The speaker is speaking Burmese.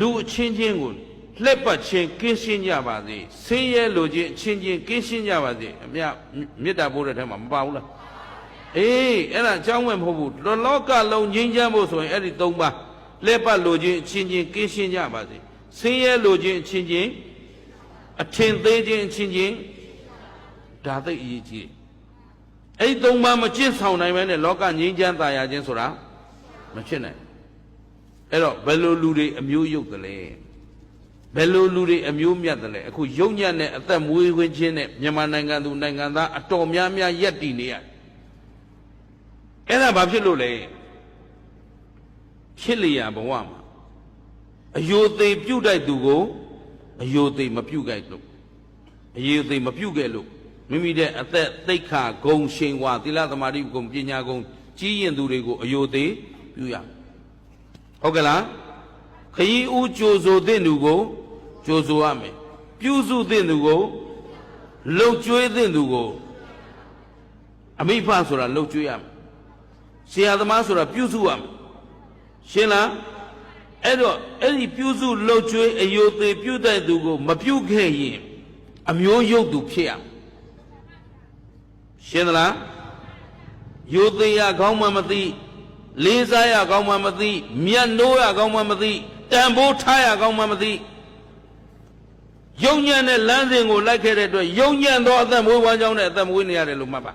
လူအချင်းချင်းကိုလှက်ပတ်ချင်းကင်းရှင်းကြပါစေဆင်းရဲလိုခြင်းအချင်းချင်းကင်းရှင်းကြပါစေအမြမေတ္တာပို့တဲ့ထဲမှာမပါဘူးလားအေးအဲ့ဒါအကြောင်းမဲ့မဟုတ်ဘူးလောလောကလုံးငြိမ်းချမ်းဖို့ဆိုရင်အဲ့ဒီ၃ပါးလှက်ပတ်လိုခြင်းအချင်းချင်းကင်းရှင်းကြပါစေဆင်းရဲလိုခြင်းအချင်းချင်းအထင်သေးခြင်းအချင်းချင်းဒါသိအရေးကြီးတယ်အဲ့ဒီ၃ပါးမကျင့်ဆောင်နိုင်မဲနဲ့လောကငြိမ်းချမ်းသာယာခြင်းဆိုတာမဖြစ်နိုင်ဘူး အဲ့တော့ဘယ်လိုလူတွေအမျိုးယုတ်သလဲဘယ်လိုလူတွေအမျိုးမြတ်သလဲအခုယုံညံ့တဲ့အသက်မွေးခွင့်ချင်းနဲ့မြန်မာနိုင်ငံသူနိုင်ငံသားအတော်များများယက်တည်နေရတယ်အဲ့ဒါဘာဖြစ်လို့လဲဖြစ်လျာဘဝမှာအယိုသေးပြုတ်တိုက်သူကိုအယိုသေးမပြုတ်ကြိုက်လို့အယိုသေးမပြုတ်ခဲ့လို့မိမိတဲ့အသက်သိက္ခာဂုံရှင်ဝါသီလသမာဓိဂုံပညာဂုံကြီးရင်သူတွေကိုအယိုသေးပြုရမယ် ဟုတ်ကဲ့လားခရီးဦးကြိုဆိုတဲ့သူကိုကြိုဆိုရမယ်ပြုစုတဲ့သူကိုလှုပ်ကျွေးတဲ့သူကိုအမိဖဆိုတာလှုပ်ကျွေးရမယ်ဆရာသမားဆိုတာပြုစုရမယ်ရှင်းလားအဲ့တော့အဲ့ဒီပြုစုလှုပ်ကျွေးအယုသေးပြုတဲ့သူကိုမပြုခဲ့ရင်အမျိုးရုပ်သူဖြစ်ရမယ်ရှင်းသလားယုသေးရကောင်းမှမသိ လေးစားရကောင်းမှမသိမြတ်နိုးရကောင်းမှမသိတန်ဖိုးထားရကောင်းမှမသိယုံညံ့တဲ့လမ်းစဉ်ကိုလိုက်ခဲ့တဲ့အတွက်ယုံညံ့သောအသက်မွေးဝမ်းကြောင်းနဲ့အသက်မွေးနေရတယ်လို့မှတ်ပါ